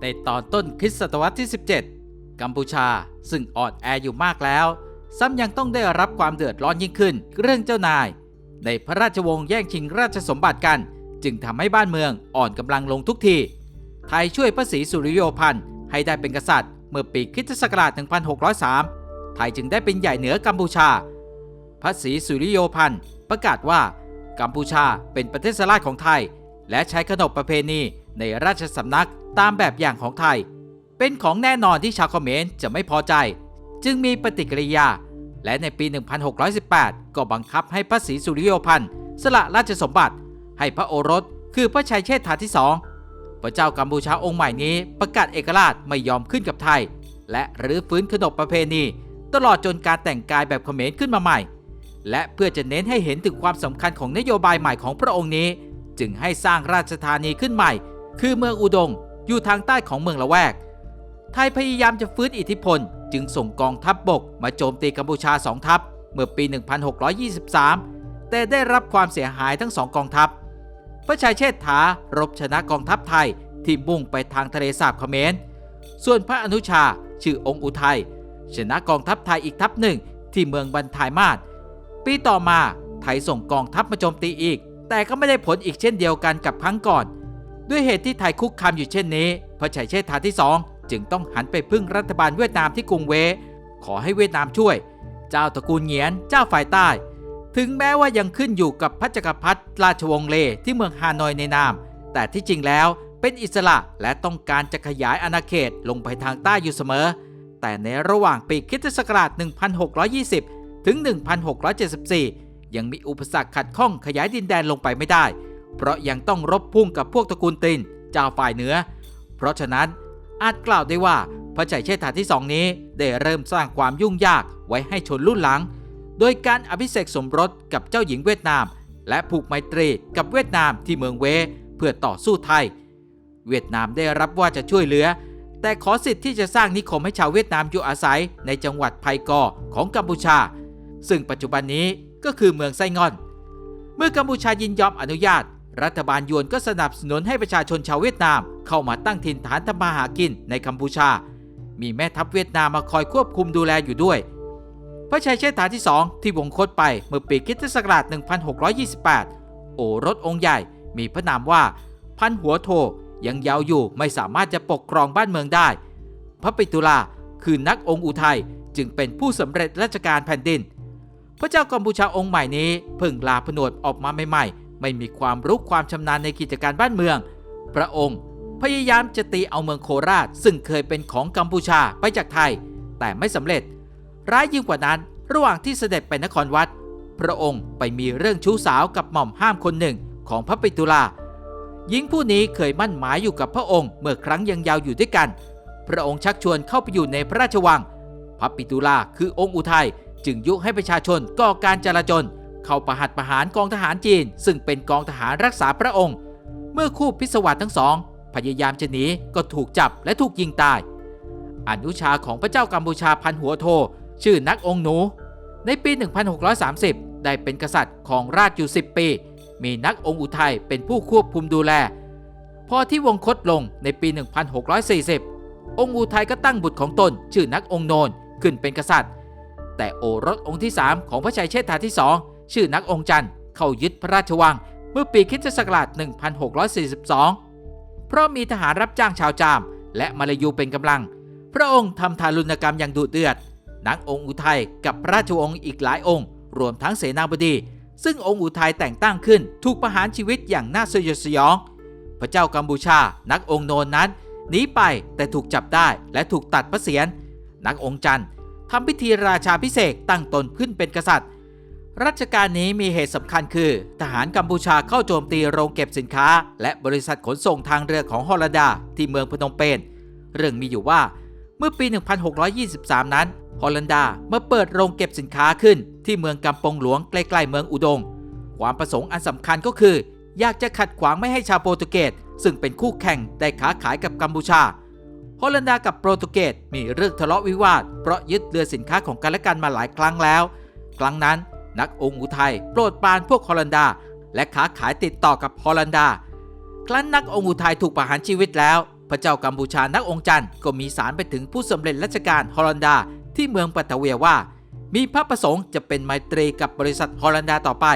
ในตอนต้นคริสตศตวรรษที่ 17 กัมพูชา ซึ่งอ่อนแออยู่มากแล้ว ซ้ำยังต้องได้รับความเดือดร้อนยิ่งขึ้น เรื่องเจ้านาย ในพระราชวงศ์แย่งชิงราชสมบัติกัน จึงทำให้บ้านเมืองอ่อนกำลังลงทุกที ไทยช่วยพระศรีสุริโยพันธ์ให้ได้เป็นกษัตริย์ เมื่อปีคริสตศักราช 1603 ไทยจึงได้เป็นใหญ่เหนือกัมพูชา พระศรีสุริโยพันธ์ประกาศว่ากัมพูชาเป็นประเทศสลาดของไทย และใช้ขนบประเพณี ในราชสำนักตามแบบอย่างของไทย เป็นของแน่นอนที่ชาวเขมรจะไม่พอใจ จึงมีปฏิกิริยา และในปี 1618 ก็บังคับให้พระศรีสุริโยพันธ์สละราชสมบัติ ให้พระโอรสคือพระชัยเชษฐาที่สองพระเจ้ากัมพูชาองค์ใหม่นี้ประกาศเอกราชไม่ยอมขึ้นกับไทย และรื้อฟื้นขนบประเพณี ตลอดจนการแต่งกายแบบเขมรขึ้นมาใหม่ และเพื่อจะเน้นให้เห็นถึงความสำคัญของนโยบายใหม่ของพระองค์นี้ จึงให้สร้างราชธานีขึ้นใหม่ คือเมืองอุดงอยู่ทางใต้ของเมืองละแวก ไทยพยายามจะฟื้นอิทธิพล จึงส่งกองทัพบบกมาโจมตีกัมพูชาสองทัพ เมื่อปี 1623 แต่ได้รับความเสียหายทั้งสองกองทัพ พระชายเชษฐารบชนะกองทัพไทยที่มุ่งไปทางทะเลสาบเขมร ส่วนพระอนุชาชื่อองค์อุทัยชนะกองทัพไทยอีกทัพหนึ่งที่เมืองบันทายมาศปีต่อมาไทยส่งกองทัพมาโจมตีอีก แต่ก็ไม่ได้ผลอีกเช่นเดียวกันกับครั้งก่อน ด้วยเหตุที่ไทยคุกคามอยู่เช่นนี้พระชัยเชษฐาที่สองจึงต้องหันไปพึ่งรัฐบาลเวียดนามที่กรุงเว ขอให้เวียดนามช่วย เจ้าตระกูลเหงียนเจ้าฝ่ายใต้ ถึงแม้ว่ายังขึ้นอยู่กับพระจักรพรรดิราชวงศ์เลที่เมืองฮานอยในนาม แต่ที่จริงแล้วเป็นอิสระและต้องการจะขยายอาณาเขตลงไปทางใต้อยู่เสมอ แต่ในระหว่างปีคิศักราช 1620 ถึง 1674 ยังมีอุปสรรคขัดข้องขยายดินแดนลงไปไม่ได้ เพราะยังต้องรบพุ่งกับพวกตระกูลตินเจ้าฝ่ายเหนือ เพราะฉะนั้นอาจกล่าวได้ว่าพระชัยเชษฐาที่สองนี้ได้เริ่มสร้างความยุ่งยากไว้ให้ชนรุ่นหลัง โดยการอภิเษกสมรสกับเจ้าหญิงเวียดนาม และผูกไมตรีกับเวียดนามที่เมืองเวเพื่อต่อสู้ไทย เวียดนามได้รับว่าจะช่วยเหลือ แต่ขอสิทธิ์ที่จะสร้างนิคมให้ชาวเวียดนามอยู่อาศัยในจังหวัดไพกอของกัมพูชา ซึ่งปัจจุบันนี้ก็คือเมืองไซงอน เมื่อกัมพูชายินยอมอนุญาต รัฐบาลยวนก็สนับสนุนให้ประชาชนชาวเวียดนาม เข้ามาตั้งถิ่นฐานทำมาหากินในกัมพูชา มีแม่ทัพเวียดนามมาคอยควบคุมดูแลอยู่ด้วย พระชัยเชษฐาที่ 2 ที่วงคตไปเมื่อปีคริสตศักราช 1628 โอรสองค์ใหญ่มีพระนามว่า พันหัวโทยังยาวอยู่ไม่สามารถจะปกครองบ้านเมืองได้ พระปิตุลาคือนักองค์อุทัยจึงเป็นผู้สำเร็จราชการแผ่นดิน พระเจ้ากัมพูชาองค์ใหม่นี้เพิ่งลาผนวดออกมาใหม่ๆ ไม่มีความรู้ความชำนาญในกิจการบ้านเมือง พระองค์พยายามจะตีเอาเมืองโคราช ซึ่งเคยเป็นของกัมพูชาไปจากไทย แต่ไม่สำเร็จ ร้ายยิ่งกว่านั้น ระหว่างที่เสด็จไปนครวัด พระองค์ไปมีเรื่องชู้สาวกับหม่อมห้ามคนหนึ่งของพระปิตุลาหญิงผู้นี้เคยมั่นหมายอยู่กับพระองค์เมื่อครั้งยังยาวอยู่ด้วยกัน พระองค์ชักชวนเข้าไปอยู่ในพระราชวัง พระปิตุลาคือองค์อุทัยจึงยุให้ประชาชนก่อการจลาจล เข้าประหัตประหารกองทหารจีน ซึ่งเป็นกองทหารรักษาพระองค์ เมื่อคู่พิศวาสทั้งสอง พยายามจะหนีก็ถูกจับและถูกยิงตาย อนุชาของพระเจ้ากัมพูชาพันหัวโท ชื่อนักองค์หนู ในปี 1630 ได้เป็นกษัตริย์ของราชอยู่ 10 ปี มีนักองค์อุทัยเป็นผู้ควบคุมดูแล พอที่วงคตลงในปี 1640 องค์อุทัยก็ตั้งบุตรของตน ชื่อนักองค์โนนขึ้นเป็นกษัตริย์ แต่โอรสองค์ที่ 3 ของพระชัยเชษฐาที่2 ชื่อนักองค์จันทร์เข้ายึดพระราชวัง เมื่อปีคิสตศักราช 1642 เพราะมีทหารรับจ้างชาวจาม และมาลายูเป็นกำลัง พระองค์ทำทารุณกรรมอย่างดุเดือด นักองค์อุทัยกับพระราชวงศ์อีกหลายองค์ รวมทั้งเสนาบดี ซึ่งองค์อุทัยแต่งตั้งขึ้นถูกประหารชีวิตอย่างน่าสยดสยอง พระเจ้ากัมพูชา นักองค์โนนนั้นหนีไปแต่ถูกจับได้และถูกตัดพระเศียรนักองค์จันทร์ทำพิธีราชาพิเศษตั้งตนขึ้นเป็นกษัตริย์ รัชกาลนี้มีเหตุสำคัญคือ ทหารกัมพูชาเข้าโจมตีโรงเก็บสินค้า และบริษัทขนส่งทางเรือของฮอลันดา ที่เมืองพนมเปญเรื่องมีอยู่ว่า เมื่อปี 1623 นั้นฮอลันดามาเปิดโรงเก็บสินค้าขึ้น ที่เมืองกำปงหลวงใกล้ๆเมืองอุดง ความประสงค์อันสำคัญก็คือ อยากจะขัดขวางไม่ให้ชาวโปรตุเกสซึ่งเป็นคู่แข่งได้ค้าขายกับกัมพูชาฮอลันดากับโปรตุเกสมีเรื่องทะเลาะวิวาทเพราะยึดเรือสินค้าของกันและกันมาหลายครั้งแล้ว ครั้งนั้น นักองค์อุทัยโปรดปรานพวกฮอลันดา และค้าขายติดต่อกับฮอลันดา ครั้นนักองค์อุทัยถูกประหารชีวิตแล้ว พระเจ้ากัมพูชานักองค์จันทร์ก็มีสารไปถึงผู้สำเร็จราชการฮอลันดา ที่เมืองปัตตเวียว่า มีพระประสงค์จะเป็นไมตรีกับบริษัทฮอลันดาต่อไป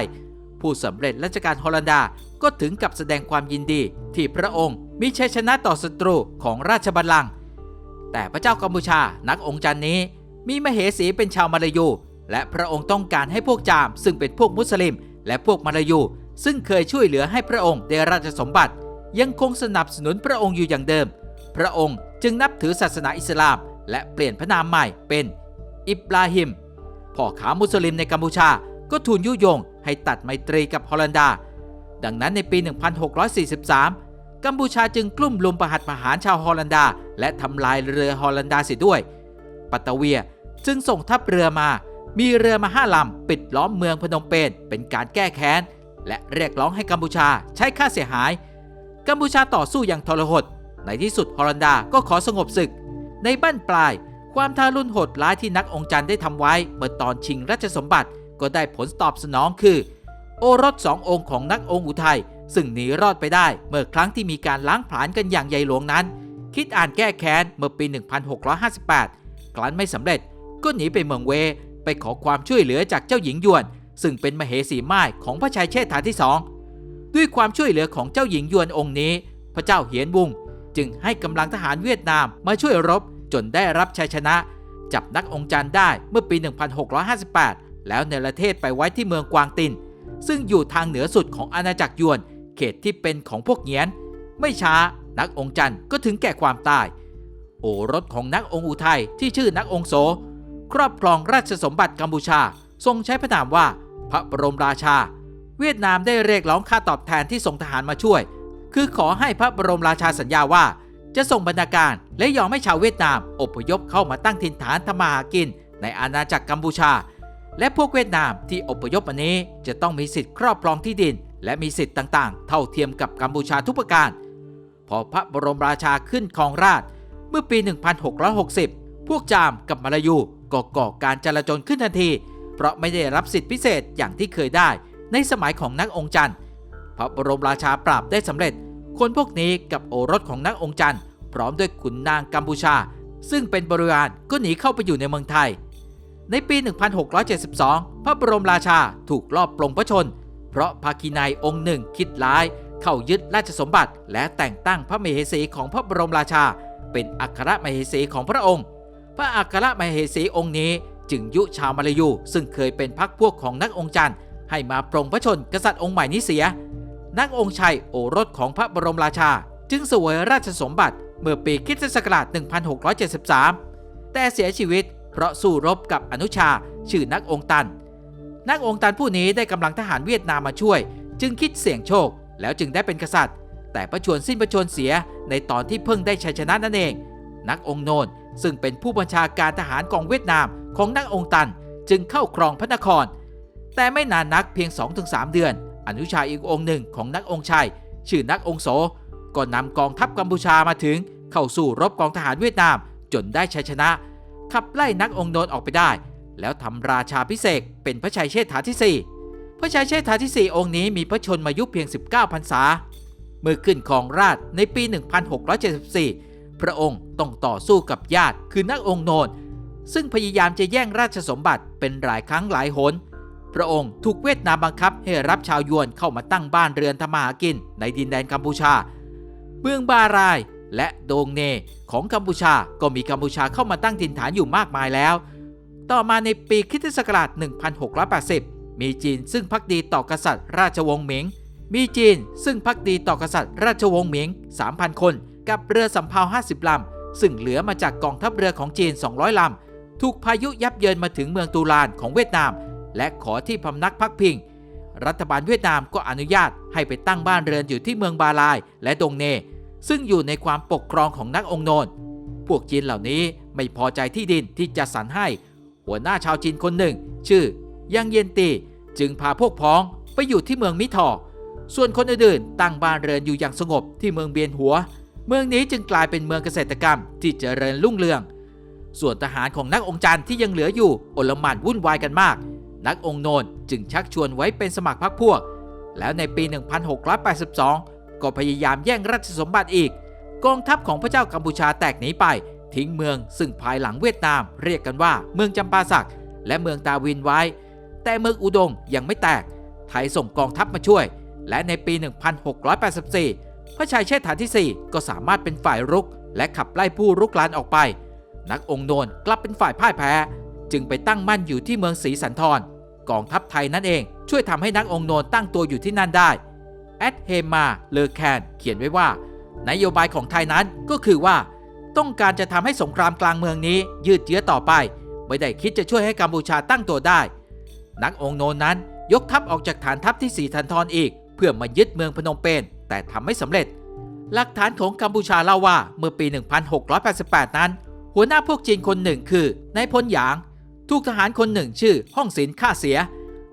ผู้สำเร็จราชการฮอลันดาก็ถึงกับแสดงความยินดี ที่พระองค์มีชัยชนะต่อศัตรูของราชบัลลังก์แต่พระเจ้ากัมพูชานักองค์จันทร์นี้ มีมเหสีเป็นชาวมาลายู และพระองค์ต้องการให้พวกจาม ซึ่งเป็นพวกมุสลิม และพวกมาลายู ซึ่งเคยช่วยเหลือให้พระองค์ได้ราชสมบัติ ยังคงสนับสนุนพระองค์อยู่อย่างเดิม พระองค์จึงนับถือศาสนาอิสลาม และเปลี่ยนพระนามใหม่เป็น อิบราฮิมพ่อขามุสลิมในกัมพูชาก็ทูลยุยงให้ตัดไมตรีกับฮอลันดา ดังนั้นในปี 1643 กัมพูชาจึงกลุ่มลุมประหัตประหารชาวฮอลันดา และทำลายเรือฮอลันดาเสียด้วย ปัตตเวียจึงส่งทัพเรือมา มีเรือมาห้าลำปิดล้อมเมืองพนมเปญเป็นการแก้แค้น และเรียกร้องให้กัมพูชาใช้ค่าเสียหาย กัมพูชาต่อสู้อย่างทรหด ในที่สุดฮอลันดาก็ขอสงบศึก ในบ้านปลาย ความทารุณโหดร้ายที่นักองค์จันได้ทำไว้เมื่อตอนชิงราชสมบัติก็ได้ผลตอบสนองคือ โอรสสององค์ของนักองค์อุทัยซึ่งหนีรอดไปได้เมื่อครั้งที่มีการล้างผลาญกันอย่างใหญ่หลวงนั้น คิดอ่านแก้แค้นเมื่อปี 1658กลั้นไม่สำเร็จก็หนีไปเมืองเว ไปขอความช่วยเหลือจากเจ้าหญิงยวน ซึ่งเป็นมเหสีม่ายของพระชายเชษฐาที่สองด้วยความช่วยเหลือของเจ้าหญิงยวนองค์นี้ พระเจ้าเหียนบุง จึงให้กำลังทหารเวียดนามมาช่วยรบจนได้รับชัยชนะ จับนักองค์จันได้เมื่อปี 1658 แล้วเนประเทศไปไว้ที่เมืองกวางติน ซึ่งอยู่ทางเหนือสุดของอาณาจักรยวน เขตที่เป็นของพวกเงียน ไม่ช้านักองค์จันก็ถึงแก่ความตาย โอรสของนักองค์อุทัยที่ชื่อนักองค์โส ครอบครองราชสมบัติกัมพูชา ทรงใช้พระนามว่า พระบรมราชา เวียดนามได้เรียกร้องค่าตอบแทนที่ส่งทหารมาช่วย คือขอให้พระบรมราชาสัญญาว่า จะส่งบรรณาการและยอมให้ชาวเวียดนามอพยพเข้ามาตั้งถิ่นฐานทำมาหากิน ในอาณาจักรกัมพูชา และพวกเวียดนามที่อพยพมานี้จะต้องมีสิทธิ์ครอบครองที่ดิน และมีสิทธิ์ต่างๆ เท่าเทียมกับกัมพูชาทุกประการ พอพระบรมราชาขึ้นครองราชเมื่อปี 1660 พวกจามกับมาลายู ก็ก่อการจลาจลขึ้นทันที เพราะไม่ได้รับสิทธิพิเศษอย่างที่เคยได้ในสมัยของนักองค์จันทร์พระบรมราชาปราบได้สำเร็จ คนพวกนี้กับโอรสของนักองค์จันทร์พร้อมด้วยขุนนางกัมพูชา ซึ่งเป็นบริวารก็หนีเข้าไปอยู่ในเมืองไทย ในปี 1672 พระบรมราชาถูกลอบปลงพระชน เพราะภาคีนายองค์หนึ่งคิดร้าย เข้ายึดราชสมบัติ และแต่งตั้งพระมเหสีของพระบรมราชา เป็นอัครมเหสีของพระองค์ พระอัครมเหสีองค์นี้จึงยุชาวมาลายู ซึ่งเคยเป็นพักพวกของนักองค์จันทร์ให้มาปรงพระชนกษัตริย์องค์ใหม่นี้เสีย นักองค์ชัยโอรสของพระบรมราชา จึงสวยราชสมบัติเมื่อปีคริสตศักราช 1673 แต่เสียชีวิตเพราะสู้รบกับอนุชาชื่อนักองค์ตัน นักองค์ตันผู้นี้ได้กำลังทหารเวียดนามมาช่วย จึงคิดเสี่ยงโชค แล้วจึงได้เป็นกษัตริย์ แต่ประชวรสิ้นประชวรเสียในตอนที่เพิ่งได้ชัยชนะนั่นเอง นักองค์โนน ซึ่งเป็นผู้บัญชาการทหารกองเวียดนามของนักองค์ตันจึงเข้าครองพระนคร แต่ไม่นานนักเพียง 2-3 เดือน อนุชาอีกองค์หนึ่งของนักองค์ชัยชื่อนักองค์โสก็นำกองทัพกัมพูชามาถึงเข้าสู่รบกองทหารเวียดนามจนได้ชัยชนะ ขับไล่นักองค์โนนออกไปได้ แล้วทำราชาพิเศษเป็นพระชัยเชษฐาที่ 4 พระชัยเชษฐาที่ 4 องค์นี้มีพระชนมายุเพียง 19พรรษา เมื่อขึ้นครองราชในปี 1674 พระองค์ต้องต่อสู้กับญาติคือนักองค์โนนซึ่งพยายามจะแย่งราชสมบัติเป็นหลายครั้งหลายหน พระองค์ถูกเวียดนามบังคับให้รับชาวยวนเข้ามาตั้งบ้านเรือนทำมาหากินในดินแดนกัมพูชา เมืองบารายและโดงเนของกัมพูชาก็มีกัมพูชาเข้ามาตั้งถิ่นฐานอยู่มากมายแล้ว ต่อมาในปีคริสตศักราช1680 มีจีนซึ่งพักดีต่อกษัตริย์ราชวงศ์เหมิง มีจีนซึ่งพักดีต่อกษัตริย์ราชวงศ์เหมิง 3,000 คน กับเรือสำเภา 50 ลำ ซึ่งเหลือมาจากกองทัพเรือของจีน 200 ลำ ถูกพายุยับเยินมาถึงเมืองตูลานของเวียดนาม และขอที่พำนักพักพิง รัฐบาลเวียดนามก็อนุญาตให้ไปตั้งบ้านเรือนอยู่ที่เมืองบาลายและดงเน ซึ่งอยู่ในความปกครองของนักองค์โนนพวกจีนเหล่านี้ไม่พอใจที่ดินที่จัดสรรให้ หัวหน้าชาวจีนคนหนึ่ง ชื่อยังเย็นตีจึงพาพวกพ้องไปอยู่ที่เมืองมิทอส่วนคนอื่นๆตั้งบ้านเรือนอยู่อย่างสงบที่เมืองเบียนหัว เมืองนี้จึงกลายเป็นเมืองเกษตรกรรมที่เจริญรุ่งเรือง ส่วนทหารของนักองค์จันทร์ที่ยังเหลืออยู่โอลหม่านวุ่นวายกันมาก นักองค์โนนจึงชักชวนไว้เป็นสมัครพรรคพวก แล้วในปี 1682 ก็พยายามแย่งราชสมบัติอีก กองทัพของพระเจ้ากัมพูชาแตกหนีไป ทิ้งเมืองซึ่งภายหลังเวียดนาม เรียกกันว่าเมืองจำปาสักและเมืองตาวินไว้ แต่เมืองอุดงยังไม่แตก ไทยส่งกองทัพมาช่วย และในปี 1684 พระชัยเชษฐาที่ 4 ก็สามารถเป็นฝ่ายรุก และขับไล่ผู้รุกรานออกไป นักองค์โนนกลับเป็นฝ่ายพ่ายแพ้ จึงไปตั้งมั่นอยู่ที่เมืองศรีสันธรกองทัพไทยนั่นเองช่วยทำให้นักองค์โนนตั้งตัวอยู่ที่นั่นได้แอดเฮมาเลอแคนเขียนไว้ว่า นโยบายของไทยนั้นก็คือว่า ต้องการจะทำให้สงครามกลางเมืองนี้ยืดเยื้อต่อไป ไม่ได้คิดจะช่วยให้กัมพูชาตั้งตัวได้ นักองค์โนนนั้นยกทัพออกจากฐานทัพที่สีทันทรอีก พื่อมายึดเมืองพนมเปญแต่ทำไม่สำเร็จ หลักฐานของกัมพูชาเล่าว่าเมื่อปี 1688 นั้น หัวหน้าพวกจีนคนหนึ่งคือนายพลหยาง ถูกทหารคนหนึ่งชื่อห้องศิลฆ่าเสีย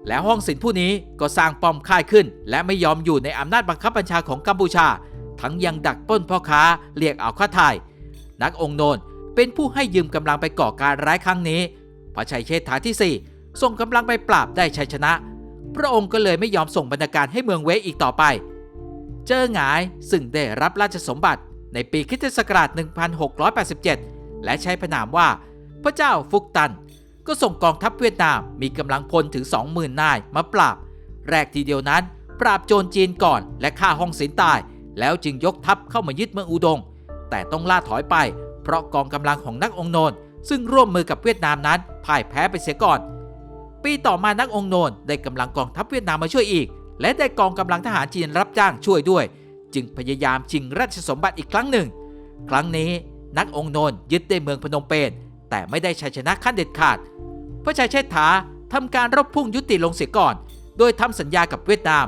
และห้องศิลผู้นี้ก็สร้างป้อมค่ายขึ้น และไม่ยอมอยู่ในอำนาจบังคับบัญชาของกัมพูชา ทั้งยังดักป้นพ่อค้าเรียกเอาค่าไทยนักองค์โนนเป็นผู้ให้ยืมกำลังไปก่อการร้ายครั้งนี้พระชัยเชษฐาที่ 4 ส่งกำลังไปปราบได้ชัยชนะ พระองค์ก็เลยไม่ยอมส่งบรรณาการให้เมืองเวอีกต่อไป เจอหงายซึ่งได้รับราชสมบัติในปีคริสตศักราช 1687 และใช้พระนามว่า พระเจ้าฟุกตัน ก็ส่งกองทัพเวียดนามมีกำลังพลถึง 20,000 นายมาปราบ แรกทีเดียวนั้น ปราบโจรจีนก่อนและฆ่าห้องศิลตาย แล้วจึงยกทัพเข้ามายึดเมืองอุดง แต่ต้องล่าถอยไป เพราะกองกำลังของนักองโนนซึ่งร่วมมือกับเวียดนามนั้นพ่ายแพ้ไปเสียก่อน ปีต่อมานักองโนนได้กำลังกองทัพเวียดนามมาช่วยอีก และได้กองกำลังทหารจีนรับจ้างช่วยด้วย จึงพยายามชิงราชสมบัติอีกครั้งหนึ่ง ครั้งนี้นักองโนนยึดได้เมืองพนมเปญแต่ไม่ได้ชัยชนะขั้นเด็ดขาด พระชายเชษฐาทำการรบพุ่งยุติลงเสียก่อน โดยทำสัญญากับเวียดนาม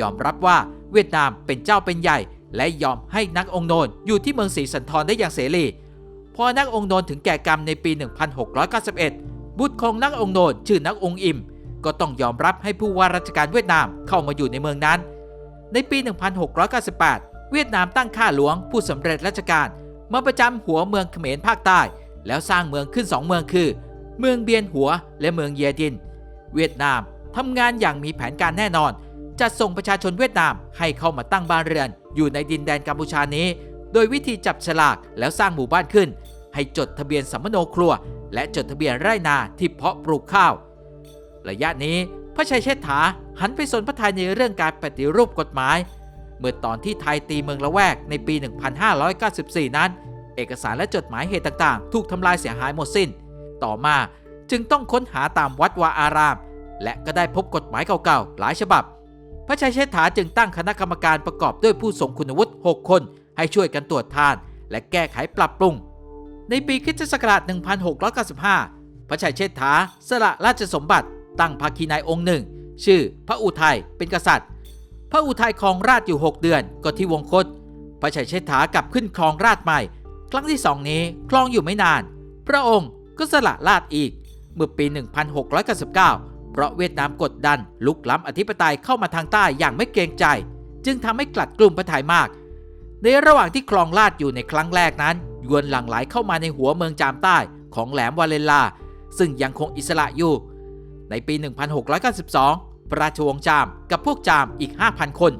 ยอมรับว่าเวียดนามเป็นเจ้าเป็นใหญ่ และยอมให้นักองโนนอยู่ที่เมืองศรีสันธรได้อย่างเสรี พอนักองโนนถึงแก่กรรมในปี 1691 บุตรของนักองโนนชื่อนักองอิม ก็ต้องยอมรับให้ผู้ว่าราชการเวียดนามเข้ามาอยู่ในเมืองนั้น ในปี 1698 เวียดนามตั้งข้าหลวงผู้สำเร็จราชการ มาประจำหัวเมืองเขมรภาคใต้ แล้วสร้างเมืองขึ้นสองเมืองคือ เมืองเบียนหัวและเมืองเยดิน เวียดนามทำงานอย่างมีแผนการแน่นอนจัดส่งประชาชนเวียดนามให้เข้ามาตั้งบ้านเรือน อยู่ในดินแดนกัมพูชานี้ โดยวิธีจับฉลากแล้วสร้างหมู่บ้านขึ้น ให้จดทะเบียนสัมมโนครัว และจดทะเบียนไร่นาที่เพาะปลูกข้าว ระยะนี้พระชัยเชษฐาหันไปสนพระทัยในเรื่องการปฏิรูปกฎหมาย เมื่อตอนที่ไทยตีเมืองละแวกในปี 1594 นั้น เอกสารและจดหมายเหตุต่างๆ ถูกทำลายเสียหายหมดสิ้น ต่อมาจึงต้องค้นหาตามวัดวาอาราม และก็ได้พบกฎหมายเก่าๆ หลายฉบับ พระชัยเชษฐาจึงตั้งคณะกรรมการประกอบด้วยผู้ทรงคุณวุฒิ 6 คน ให้ช่วยกันตรวจทาน และแก้ไขปรับปรุง ในปีคริสตศักราช1695 พระชัยเชษฐาสละราชสมบัติ ตั้งภาคีนายองค์หนึ่ง ชื่อพระอุทัยเป็นกษัตริย์ พระอุทัยครองราชอยู่ 6 เดือนก็ที่วงคต พระชัยเชษฐากลับขึ้นครองราชใหม่ ครั้งที่สองนี้ครองอยู่ไม่นาน พระองค์ก็สละราชอีก เมื่อปี 1699 เพราะเวียดนามกดดันลุกล้ำอธิปไตยเข้ามาทางใต้อย่างไม่เกรงใจ จึงทำให้กลัดกลุ่มพระไทยมาก ในระหว่างที่ครองราชอยู่ในครั้งแรกนั้น ยวนหลั่งไหลเข้ามาในหัวเมืองจามใต้ของแหลมวาเลนลา ซึ่งยังคงอิสระอยู่ ในปี 1692พระราชวงศ์จามกับพวกจามอีก 5,000 คน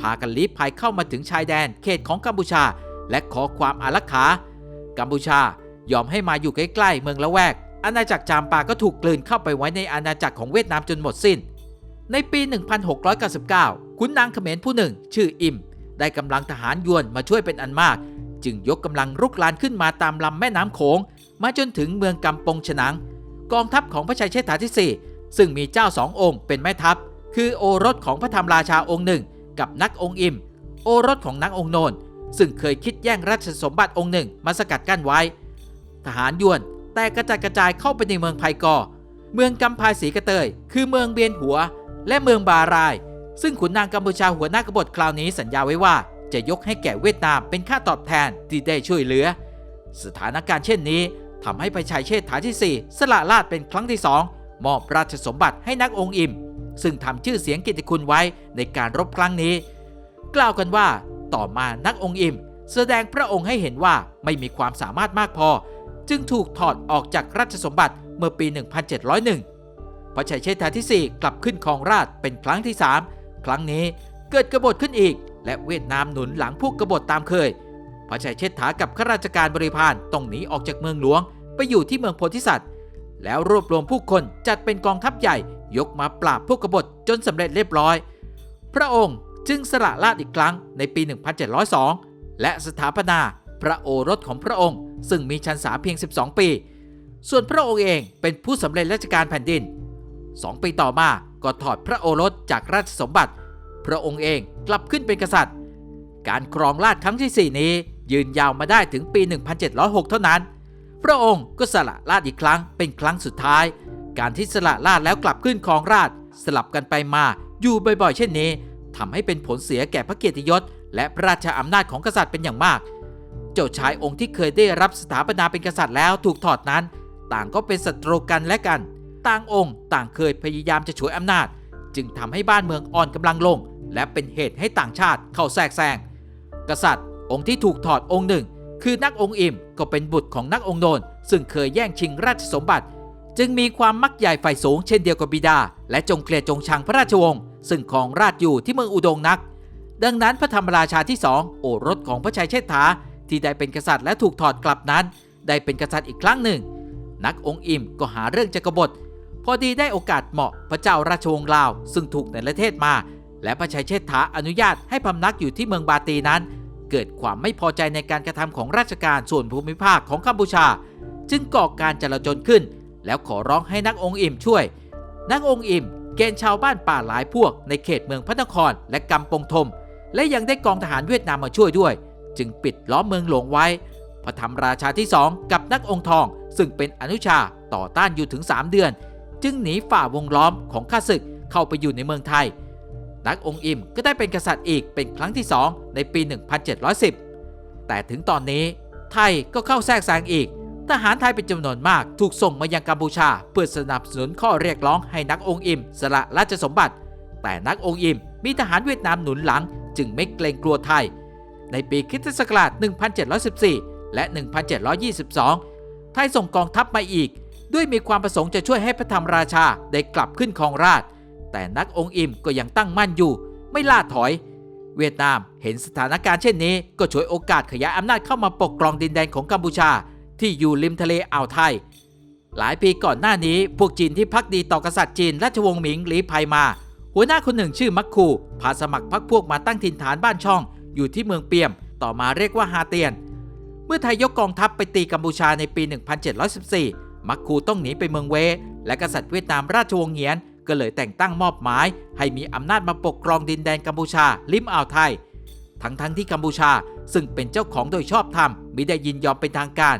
พากันลี้ภัยเข้ามาถึงชายแดนเขตของกัมพูชา และขอความอารักขา กัมพูชายอมให้มาอยู่ใกล้ๆเมืองละแวก อาณาจักรจามปาก็ถูกกลืนเข้าไปไว้ในอาณาจักรของเวียดนามจนหมดสิ้น ในปี 1699 ขุนนางเขมรผู้หนึ่ง ชื่ออิม ได้กำลังทหารยวนมาช่วยเป็นอันมาก จึงยกกำลังรุกรานขึ้นมาตามลำแม่น้ำโขง มาจนถึงเมืองกำปงฉนัง กองทัพของพระชัยเชษฐาที่ 4 ซึ่งมีเจ้าสององค์เป็นแม่ทัพ คือโอรสของพระธรรมราชาองค์หนึ่ง กับนักองค์อิม โอรสของนักองค์โนนซึ่งเคยคิดแย่งราชสมบัติองค์หนึ่งมาสกัดกั้นไว้ ทหารยวนแต่กระจัดกระจายเข้าไปในเมืองไพกอ เมืองกำพายสีกระเตย คือเมืองเบียนหัว และเมืองบาราย ซึ่งขุนนางกัมพูชาหัวหน้ากบฏคราวนี้สัญญาไว้ว่า จะยกให้แก่เวียดนามเป็นค่าตอบแทนที่ได้ช่วยเหลือ สถานการณ์เช่นนี้ทำให้พระชัยเชษฐาที่ 4 สละราชเป็นครั้งที่สองมอบราชสมบัติให้นักองค์อิมซึ่งทำชื่อเสียงกิตติคุณไว้ในการรบครั้งนี้ กล่าวกันว่าต่อมานักองค์อิมแสดงพระองค์ให้เห็นว่าไม่มีความสามารถมากพอ จึงถูกถอดออกจากราชสมบัติเมื่อปี 1701พระชัยเชษฐาที่ 4 กลับขึ้นครองราชเป็นครั้งที่ 3 ครั้งนี้เกิดกบฏขึ้นอีก และเวียดนามหนุนหลังพวกกบฏตามเคย พระชัยเชษฐากับข้าราชการบริพารต้องหนีออกจากเมืองหลวง ไปอยู่ที่เมืองโพธิสัตว์ แล้วรวบรวมผู้คนจัดเป็นกองทัพใหญ่ ยกมาปราบพวกกบฏจนสำเร็จเรียบร้อย พระองค์จึงสละราชอีกครั้งในปี 1702 และสถาปนาพระโอรสของพระองค์ ซึ่งมีชันษาเพียง 12 ปี ส่วนพระองค์เองเป็นผู้สำเร็จราชการแผ่นดินสองปีต่อมาก็ถอดพระโอรสจากราชสมบัติ พระองค์เองกลับขึ้นเป็นกษัตริย์ การครองราชครั้งที่ 4 นี้ยืนยาวมาได้ถึงปี 1706 เท่านั้น พระองค์ก็สละราชอีกครั้งเป็นครั้งสุดท้าย การที่สละราชแล้วกลับขึ้นครองราชสลับกันไปมาอยู่บ่อยๆ เช่นนี้ทำให้เป็นผลเสียแก่พระเกียรติยศ และพระราชอำนาจของกษัตริย์เป็นอย่างมาก เจ้าชายองค์ที่เคยได้รับสถาปนาเป็นกษัตริย์แล้วถูกถอดนั้น ต่างก็เป็นศัตรูกันและกัน ต่างองค์ ต่างเคยพยายามจะฉวยอำนาจ จึงทำให้บ้านเมืองอ่อนกำลังลง และเป็นเหตุให้ต่างชาติเข้าแทรกแซงกษัตริย์ องค์ที่ถูกถอดองค์หนึ่ง คือนักองค์อิมก็เป็นบุตรของนักองค์โนนซึ่งเคยแย่งชิงราชสมบัติ จึงมีความมักใหญ่ไฟสูงเช่นเดียวกับบิดา และจงเกลียดจงชังพระราชวงศ์ซึ่งของราชอยู่ที่เมืองอุดงนัก ดังนั้นพระธรรมราชาที่สองโอรสของพระชัยเชษฐาที่ได้เป็นกษัตริย์และถูกถอดกลับนั้น ได้เป็นกษัตริย์อีกครั้งหนึ่ง นักองค์อิมก็หาเรื่องจะกบฏพอดีได้โอกาสเหมาะพระเจ้าราชวงศ์ลาว ซึ่งถูกในประเทศมา และพระชัยเชษฐาอนุญาตให้พำนักอยู่ที่เมืองบาตีนั้น เกิดความไม่พอใจในการกระทำของราชการส่วนภูมิภาคของกัมพูชา จึงก่อการจลาจลขึ้น แล้วขอร้องให้นักองค์อิมช่วย นักองค์อิมเกณฑ์ชาวบ้านป่าหลายพวกในเขตเมืองพระนครและกำปงทม และยังได้กองทหารเวียดนามมาช่วยด้วย จึงปิดล้อมเมืองหลวงไว้พระธรรมราชาที่สองกับนักองค์ทอง ซึ่งเป็นอนุชาต่อต้านอยู่ถึง 3 เดือน จึงหนีฝ่าวงล้อมของข้าศึกเข้าไปอยู่ในเมืองไทย นักองค์อิมก็ได้เป็นกษัตริย์อีกเป็นครั้งที่ 2 ในปี 1710 แต่ถึงตอนนี้ไทยก็เข้าแทรกแซงอีก ทหารไทยเป็นจำนวนมากถูกส่งมายังกัมพูชา เพื่อสนับสนุนข้อเรียกร้องให้นักองค์อิมสละราชสมบัติ แต่นักองค์อิมมีทหารเวียดนามหนุนหลัง จึงไม่เกรงกลัวไทย ในปีคริสตศักราช1714 และ 1722 ไทยส่งกองทัพมาอีก ด้วยมีความประสงค์จะช่วยให้พระธรรมราชาได้กลับขึ้นครองราชย์ แต่นักองค์อิมก็ยังตั้งมั่นอยู่ ไม่ล่าถอย เวียดนามเห็นสถานการณ์เช่นนี้ ก็ฉวยโอกาสขยายอำนาจเข้ามาปกครองดินแดนของกัมพูชา ที่อยู่ริมทะเลอ่าวไทย หลายปีก่อนหน้านี้พวกจีนที่พักดีต่อกษัตริย์จีนราชวงศ์หมิงหลีภัยมา หัวหน้าคนหนึ่งชื่อมักคูพาสมัครพักพวกมาตั้งถิ่นฐานบ้านช่อง อยู่ที่เมืองเปียม ต่อมาเรียกว่าฮาเตียน เมื่อไทยยกกองทัพไปตีกัมพูชาในปี 1714 มักคูต้องหนีไปเมืองเวและกษัตริย์เวียดนามราชวงศ์เหงียน ก็เลยแต่งตั้งมอบหมาย ให้มีอำนาจมาปกครองดินแดนกัมพูชาลิมอ่าวไทย ทั้งทั้งที่กัมพูชาซึ่งเป็นเจ้าของโดยชอบธรรมมิได้ยินยอมเป็นทางการ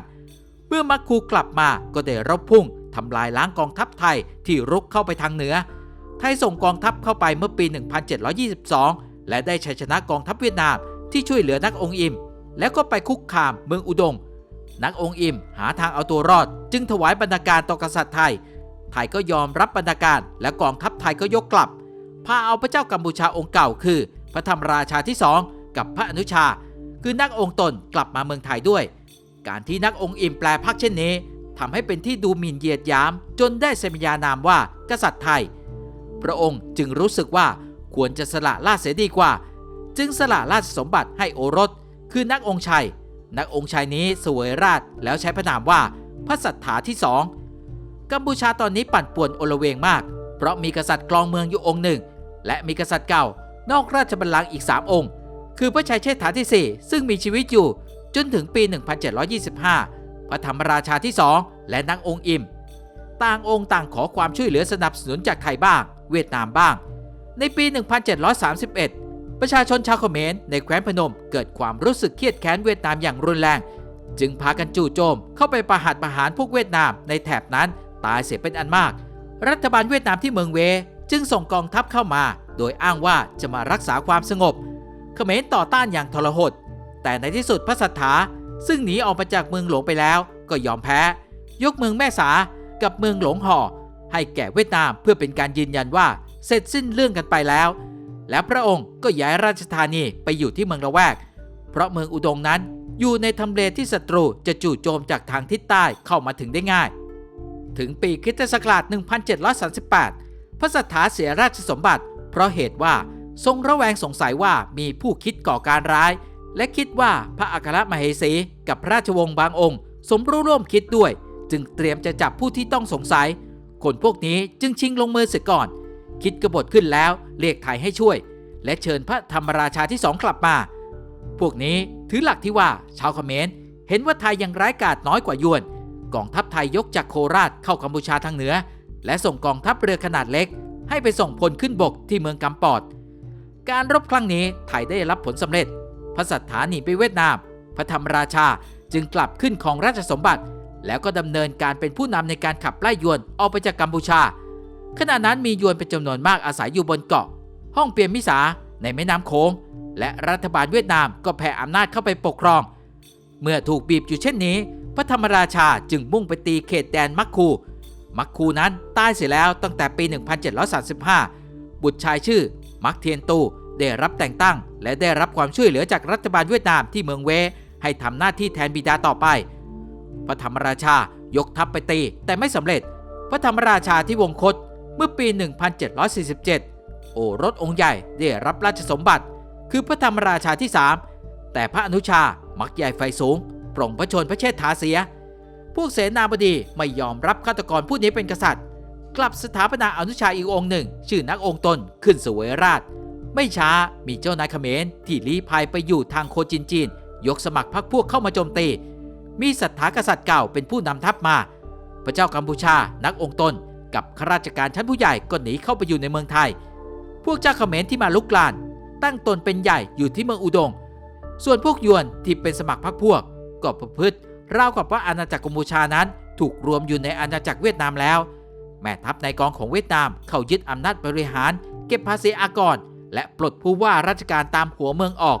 เมื่อมักคูกลับมาก็ได้รบพุ่งทำลายล้างกองทัพไทยที่รุกเข้าไปทางเหนือ ไทยส่งกองทัพเข้าไปเมื่อปี 1722 และได้ชัยชนะกองทัพเวียดนามที่ช่วยเหลือนักองค์อิม แล้วก็ไปคุกคามเมืองอุดง นักองค์อิมหาทางเอาตัวรอด จึงถวายบรรณาการต่อกษัตริย์ไทย ไทยก็ยอมรับบรรณาการ และกองทัพไทยก็ยกกลับ พาเอาพระเจ้ากัมพูชาองค์เก่าคือ พระธรรมราชาที่สองกับพระอนุชา คือนักองค์ตนกลับมาเมืองไทยด้วย การที่นักองค์อิมแปลพักเช่นนี้ทำให้เป็นที่ดูหมิ่นเยียดยาม จนได้สมญานามว่ากษัตริย์ไทย พระองค์จึงรู้สึกว่าควรจะสละราชเสียดีกว่า จึงสละราชสมบัติให้โอรส คือนักองค์ชัย นักองค์ชัยนี้สวยราชแล้วใช้พระนามว่าพระสัทธาที่สอง กัมพูชาตอนนี้ปั่นป่วนโอลเวงมาก เพราะมีกษัตริย์ครองเมืองอยู่องค์หนึ่ง และมีกษัตริย์เก่านอกราชบัลลังก์อีก 3 องค์ คือพระชัยเชษฐาที่ 4 ซึ่งมีชีวิตอยู่จนถึงปี 1725 พระธรรมราชาที่ 2 และนักองค์อิม ต่างองค์ต่างขอความช่วยเหลือสนับสนุนจากไทยบ้าง เวียดนามบ้าง ในปี 1731 ประชาชนชาวเขมรในแคว้นพนมเกิดความรู้สึกเครียดแค้นเวียดนามอย่างรุนแรง จึงพากันจู่โจมเข้าไปประหัตประหารพวกเวียดนามในแถบนั้น ตายเสียเป็นอันมาก รัฐบาลเวียดนามที่เมืองเว จึงส่งกองทัพเข้ามา โดยอ้างว่าจะมารักษาความสงบ เขมรต่อต้านอย่างทรหด แต่ในที่สุดพระสัทธาซึ่งหนีออกมาจากเมืองหลวงไปแล้ว ก็ยอมแพ้ ยกเมืองแม่สากับเมืองหลงห่อ ให้แก่เวียดนามเพื่อเป็นการยืนยันว่าเสร็จสิ้นเรื่องกันไปแล้ว แล้วพระองค์ก็ย้ายราชธานีไปอยู่ที่เมืองละแวก เพราะเมืองอุดงนั้นอยู่ในทำเลที่ศัตรูจะจู่โจมจากทางทิศใต้เข้ามาถึงได้ง่าย ถึงปีคริสตศักราช 1738 พระสัทธาเสียราชสมบัติ เพราะเหตุว่าทรงระแวงสงสัยว่ามีผู้คิดก่อการร้าย และคิดว่าพระอัครมเหสีกับพระราชวงศ์บางองค์ สมรู้ร่วมคิดด้วย จึงเตรียมจะจับผู้ที่ต้องสงสัย คนพวกนี้จึงชิงลงมือเสียก่อน คิดกบฏขึ้นแล้วเรียกไทยให้ช่วย และเชิญพระธรรมราชาที่สองกลับมา พวกนี้ถือหลักที่ว่าชาวเขมรเห็นว่าไทยยังร้ายกาจน้อยกว่ายวน กองทัพไทยยกจากโคราชเข้ากัมพูชาทางเหนือ และส่งกองทัพเรือขนาดเล็ก ให้ไปส่งพลขึ้นบกที่เมืองกำปอด การรบครั้งนี้ไทยได้รับผลสำเร็จ พระสัทธาหนีไปเวียดนาม พระธรรมราชาจึงกลับขึ้นของราชสมบัติ แล้วก็ดำเนินการเป็นผู้นำในการขับไล่ยวนออกไปจากกัมพูชา ขณะนั้นมียวนเป็นจำนวนมากอาศัยอยู่บนเกาะ ห้องเปียมมิสาในแม่น้ำโขงและรัฐบาลเวียดนามก็แผ่อำนาจเข้าไปปกครอง เมื่อถูกบีบอยู่เช่นนี้ พระธรรมราชาจึงมุ่งไปตีเขตแดนมักคูมักคูนั้นตายเสียแล้วตั้งแต่ปี 1735 บุตรชายชื่อ มักเทียนตูได้รับแต่งตั้ง และได้รับความช่วยเหลือจากรัฐบาลเวียดนามที่เมืองเว ให้ทำหน้าที่แทนบิดาต่อไป พระธรรมราชายกทัพไปตีแต่ไม่สำเร็จ พระธรรมราชาที่วงคตเมื่อปี 1747 โอรสองค์ใหญ่ได้รับราชสมบัติ คือพระธรรมราชาที่ 3 แต่พระอนุชามักใหญ่ไฟสูง ปร่งพระชนพระเชษฐาเสีย พวกเสนาบดีไม่ยอมรับฆาตกรผู้นี้เป็นกษัตริย์ กลับสถาปนาอนุชาอีกองค์หนึ่ง ชื่อนักองค์ตนขึ้นเสวยราช ไม่ช้ามีเจ้านายเขมรที่ลี้ภัยไปอยู่ทางโคจินจีน ยกสมัครพรรคพวกเข้ามาโจมตี มีศรัทธากษัตริย์เก่าเป็นผู้นำทัพมา พระเจ้ากัมพูชา นักองค์ตนกับข้าราชการชั้นผู้ใหญ่ก็หนีเข้าไปอยู่ในเมืองไทย พวกเจ้าเขมรที่มาลุกลาน ตั้งตนเป็นใหญ่อยู่ที่เมืองอุดง ส่วนพวกยวนที่เป็นสมัครพรรคพวก ก็ประพฤติราวกับว่าอาณาจักรกัมพูชานั้น ถูกรวมอยู่ในอาณาจักรเวียดนามแล้ว แม่ทัพในกองของเวียดนามเข้ายึดอำนาจบริหาร เก็บภาษีอากร และปลดผู้ว่าราชการตามหัวเมืองออก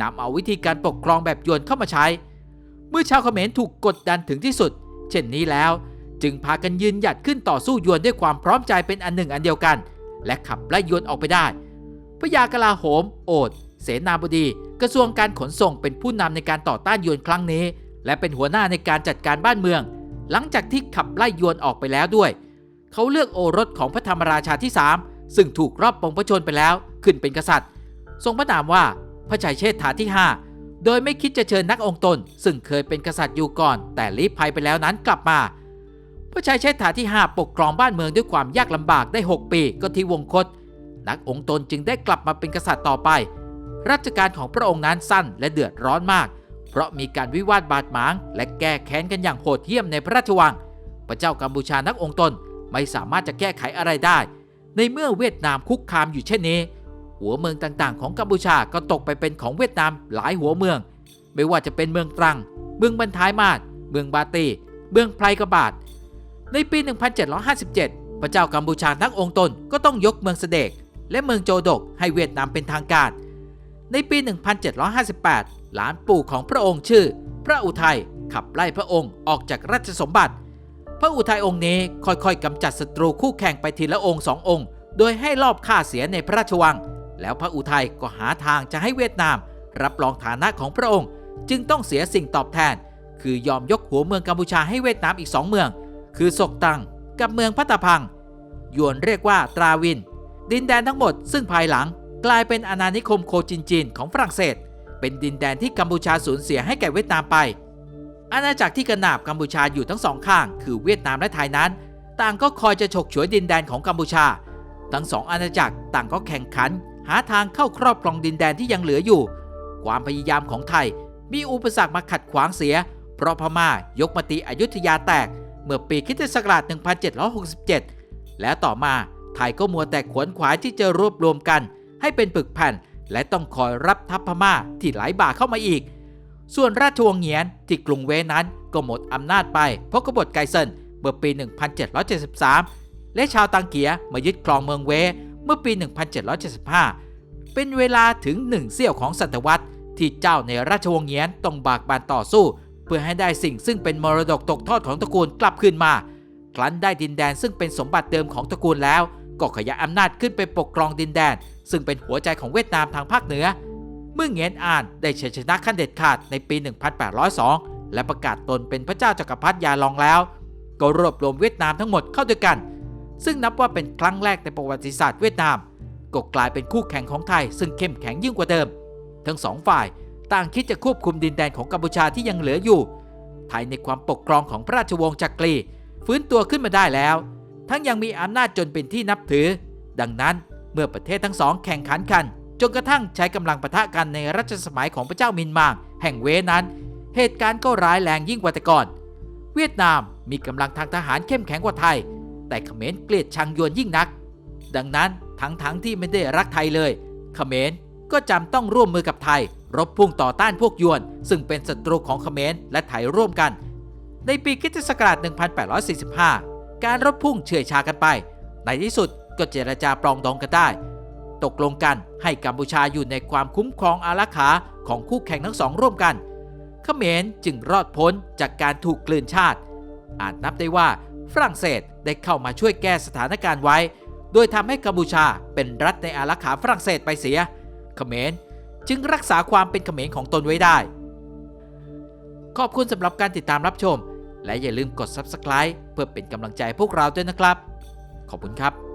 นำเอาวิธีการปกครองแบบยวนเข้ามาใช้ เมื่อชาวเขมรถูกกดดันถึงที่สุด เช่นนี้แล้ว จึงพากันยืนหยัดขึ้นต่อสู้ยวนด้วยความพร้อมใจเป็นอันหนึ่งอันเดียวกัน และขับไล่ยวนออกไปได้พระยากลาโหม โอด เสนาบดี กระทรวงการขนส่งเป็นผู้นำในการต่อต้านยวนครั้งนี้ และเป็นหัวหน้าในการจัดการบ้านเมือง หลังจากที่ขับไล่ยวนออกไปแล้วด้วย เขาเลือกโอรสของพระธรรมราชาที่ 3 ซึ่งถูกรอบปองพระชนไปแล้วขึ้นเป็นกษัตริย์ ทรงพระนามว่าพระชัยเชษฐาที่ 5 โดยไม่คิดจะเชิญนักองค์ตน ซึ่งเคยเป็นกษัตริย์อยู่ก่อน แต่ลี้ภัยไปแล้วนั้นกลับมาพระชัยเชษฐาที่ 5 ปกครองบ้านเมืองด้วยความยากลำบากได้ 6 ปีก็ที่วงคต นักองค์ตนจึงได้กลับมาเป็นกษัตริย์ต่อไป รัชกาลของพระองค์นั้นสั้นและเดือดร้อนมาก เพราะมีการวิวาทบาดหมาง และแก้แค้นกันอย่างโหดเหี้ยมในพระราชวัง พระเจ้ากัมพูชานักองค์ตนไม่สามารถจะแก้ไขอะไรได้ ในเมื่อเวียดนามคุกคามอยู่เช่นนี้ หัวเมืองต่างๆ ของกัมพูชาก็ตกไปเป็นของเวียดนามหลายหัวเมือง ไม่ว่าจะเป็นเมืองตรัง เมืองบรรทายมาศเมืองบาตี เมืองไพรกบาทในปี 1757 พระเจ้ากัมพูชานักองค์ตนก็ต้องยกเมืองเสดกและเมืองโจดกให้เวียดนามเป็นทางการ ในปี 1758 หลานปู่ของพระองค์ชื่อ พระอุทัยขับไล่พระองค์ออกจากราชสมบัติ พระอุทัยองค์นี้ค่อยๆกำจัดศัตรูคู่แข่งไปทีละองค์สององค์ โดยให้ลอบฆ่าเสียในพระราชวัง แล้วพระอุทัยก็หาทางจะให้เวียดนาม รับรองฐานะของพระองค์ จึงต้องเสียสิ่งตอบแทน คือยอมยกหัวเมืองกัมพูชาให้เวียดนามอีกสองเมือง คือศกตังกับเมืองพัตพังยวนเรียกว่าตราวิน ดินแดนทั้งหมดซึ่งภายหลัง กลายเป็นอาณานิคมโคจินจีนของฝรั่งเศส เป็นดินแดนที่กัมพูชาสูญเสียให้แก่เวียดนามไป อาณาจักรที่กระนาบกัมพูชาอยู่ทั้งสองข้าง คือเวียดนามและไทยนั้น ต่างก็คอยจะฉกฉวยดินแดนของกัมพูชา ทั้งสองอาณาจักรต่างก็แข่งขัน หาทางเข้าครอบครองดินแดนที่ยังเหลืออยู่ ความพยายามของไทยมีอุปสรรคมาขัดขวางเสีย เพราะพม่ายกมตีอยุธยาแตก เมื่อปีคิศักราช 1767 และต่อมาไทยก็มัวแต่ขวนขวายที่จะรวบรวมกัน ให้เป็นปึกแผ่น และต้องคอยรับทัพพม่าที่ไหลบ่าเข้ามาอีก ส่วนราชวงศ์เหงียนที่กรุงเวนั้นก็หมดอำนาจไปเพราะกบฏไกเซนเมื่อปี 1773 และชาวตังเกียมายึดครองเมืองเวเมื่อปี 1775 เป็นเวลาถึงหนึ่งเสี้ยวของศตวรรษที่เจ้าในราชวงศ์เหงียนต้องบากบั่นต่อสู้ เพื่อให้ได้สิ่งซึ่งเป็นมรดกตกทอดของตระกูลกลับคืนมา ครั้นได้ดินแดนซึ่งเป็นสมบัติเดิมของตระกูลแล้ว ก็ขยายอำนาจขึ้นไปปกครองดินแดน ซึ่งเป็นหัวใจของเวียดนามทางภาคเหนือ เมื่อเหงียนอานได้ชัยชนะขั้นเด็ดขาดในปี 1802 และประกาศตนเป็นพระเจ้าจักรพรรดิยาลองแล้ว ก็รวบรวมเวียดนามทั้งหมดเข้าด้วยกัน ซึ่งนับว่าเป็นครั้งแรกในประวัติศาสตร์เวียดนามก็กลายเป็นคู่แข่งของไทย ซึ่งเข้มแข็งยิ่งกว่าเดิม ทั้งสองฝ่ายต่างคิดจะควบคุมดินแดนของกัมพูชาที่ยังเหลืออยู่ภายในความปกครองของพระราชวงศ์จักรี ฟื้นตัวขึ้นมาได้แล้ว ทั้งยังมีอำนาจจนเป็นที่นับถือ ดังนั้น เมื่อประเทศทั้งสองแข่งขันกัน จนกระทั่งใช้กำลังปะทะกันในรัชสมัยของพระเจ้ามินมางแห่งเวนั้น เหตุการณ์ก็ร้ายแรงยิ่งกว่าแต่ก่อน เวียดนามมีกำลังทางทหารเข้มแข็งกว่าไทย แต่เขมรเกลียดชังยวนยิ่งนัก ดังนั้นทั้งๆทที่ไม่ได้รักไทยเลยเขมรก็จำต้องร่วมมือกับไทย รบพุ่งต่อต้านพวกยวน ซึ่งเป็นศัตรูของเขมรและไทยร่วมกัน ในปีคริสตศักราช 1845 การรบพุ่งเฉื่อยชากันไป ในที่สุด ก็เจรจาปรองดองกันได้ ตกลงกันให้กัมพูชาอยู่ในความคุ้มครองอารักขาของคู่แข่งทั้งสองร่วมกันเขมรจึงรอดพ้นจากการถูกกลืนชาติ อาจนับได้ว่าฝรั่งเศสได้เข้ามาช่วยแก้สถานการณ์ไว้ โดยทำให้กัมพูชาเป็นรัฐในอารักขาฝรั่งเศสไปเสีย เขมรจึงรักษาความเป็นเขมรของตนไว้ได้ ขอบคุณสำหรับการติดตามรับชม และอย่าลืมกด Subscribe เพื่อเป็นกำลังใจพวกเราด้วยนะครับ ขอบคุณครับ